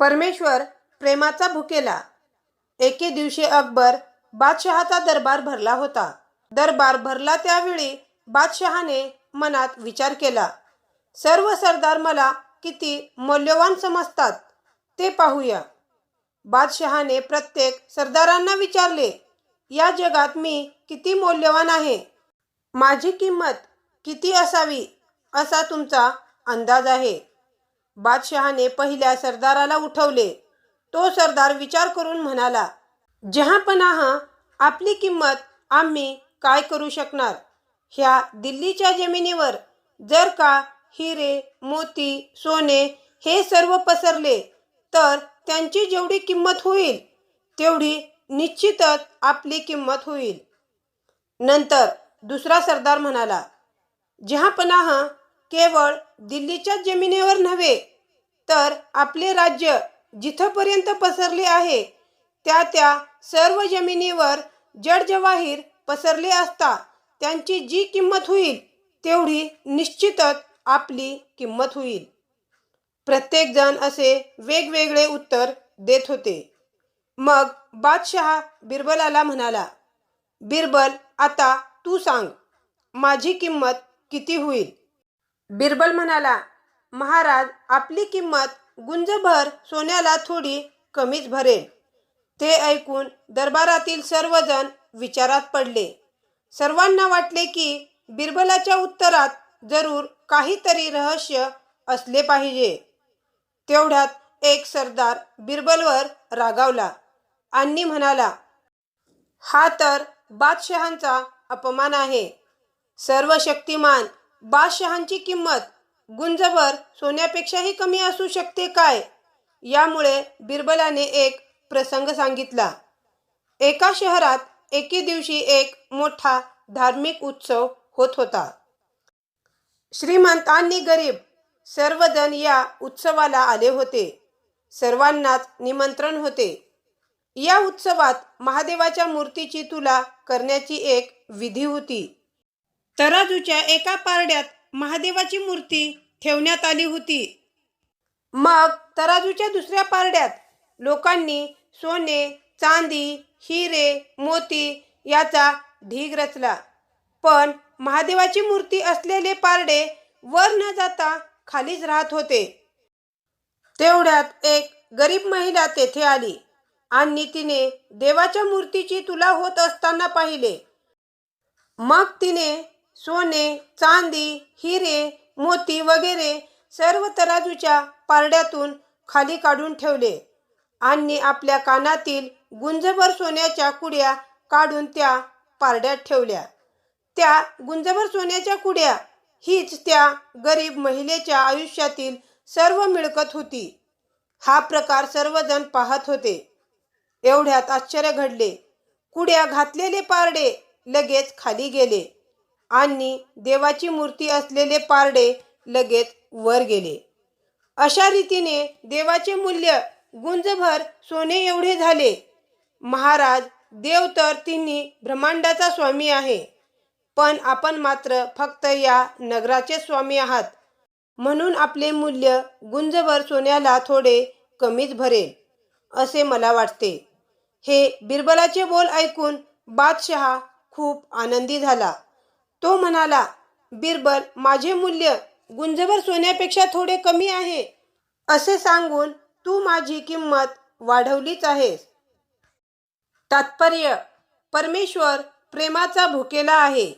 परमेश्वर प्रेमाचा भुकेला. एके दिवशी अकबर बादशहाचा दरबार भरला होता. दरबार भरला त्यावेळी बादशहाने मनात विचार केला सर्व सरदार मला किती मौल्यवान समजतात ते पाहूया. बादशहाने प्रत्येक सरदारांना विचारले या जगात मी किती मौल्यवान आहे? माझी किंमत किती असावी असा तुमचा अंदाज आहे. बादशहाने पहिल्या सरदाराला उठवले. तो सरदार विचार करून म्हणाला जहापनाह आपली किंमत आम्ही काय करू शकणार? ह्या दिल्लीच्या जमिनीवर जर का हिरे मोती सोने हे सर्व पसरले तर त्यांची जेवढी किंमत होईल तेवढी निश्चितच आपली किंमत होईल. नंतर दुसरा सरदार म्हणाला जहापनाह केवळ दिल्लीच्या जमिनीवर नव्हे तर आपले राज्य जिथपर्यंत पसरले आहे त्या त्या सर्व जमिनीवर जडजवाहीर पसरले असता त्यांची जी किंमत होईल तेवढी निश्चितच आपली किंमत होईल. प्रत्येकजण असे वेगवेगळे उत्तर देत होते. मग बादशहा बिरबलाला म्हणाला बिरबल आता तू सांग माझी किंमत किती होईल? बिरबल म्हणाला महाराज आपली किंमत गुंजभर सोन्याला थोडी कमीच भरेल. ते ऐकून दरबारातील सर्वजण विचारात पडले. सर्वांना वाटले की बिरबलाच्या उत्तरात जरूर काहीतरी रहस्य असले पाहिजे. तेवढ्यात एक सरदार बिरबलवर रागावला. आणि म्हणाला हा तर बादशहांचा अपमान आहे. सर्व शक्तिमान बादशहांची किंमत गुंजभर सोन्यापेक्षाही कमी असू शकते काय? यामुळे बिरबलाने एक प्रसंग सांगितला. एका शहरात एके दिवशी एक मोठा धार्मिक उत्सव होत होता. श्रीमंत आणि गरीब सर्वजण या उत्सवाला आले होते. सर्वांनाच निमंत्रण होते. या उत्सवात महादेवाच्या मूर्तीची तुला करण्याची एक विधी होती. तराजूच्या एका पारड्यात महादेवाची मूर्ती ठेवण्यात आली होती. मग तराजूच्या दुसऱ्या पारड्यात लोकांनी सोने चांदी हिरे मोती याचा ढीग रचला. पण महादेवाची मूर्ती असलेले पारडे वर न जाता खालीच राहत होते. तेवढ्यात एक गरीब महिला तेथे आली आणि तिने देवाच्या मूर्तीची तुला होत असताना पाहिले. मग तिने सोने चांदी हिरे मोती वगैरे सर्व तराजूच्या पारड्यातून खाली काढून ठेवले. आणि आपल्या कानातील गुंजभर सोन्याच्या कुड्या काढून त्या पारड्यात ठेवल्या. त्या गुंजभर सोन्याच्या कुड्या हीच त्या गरीब महिलेच्या आयुष्यातील सर्व मिळकत होती. हा प्रकार सर्वजण पाहत होते. एवढ्यात आश्चर्य घडले. कुड्या घातलेले पारडे लगेच खाली गेले. आणि देवाची मूर्ती असलेले पारडे लगेच वर गेले. अशा रीतीने देवाचे मूल्य गुंजभर सोने एवढे झाले. महाराज देव तर तिन्ही ब्रह्मांडाचा स्वामी आहे. पण आपण मात्र फक्त या नगराचे स्वामी आहात. म्हणून आपले मूल्य गुंजभर सोन्याला थोडे कमीच भरेल असे मला वाटते. हे बिरबलाचे बोल ऐकून बादशहा खूप आनंदी झाला. तो म्हणाला बिरबल माझे मूल्य गुंजभर सोन्यापेक्षा थोडे कमी आहे असे सांगून तू माझी किंमत वाढवलीच आहेस. तात्पर्य परमेश्वर प्रेमाचा भुकेला आहे.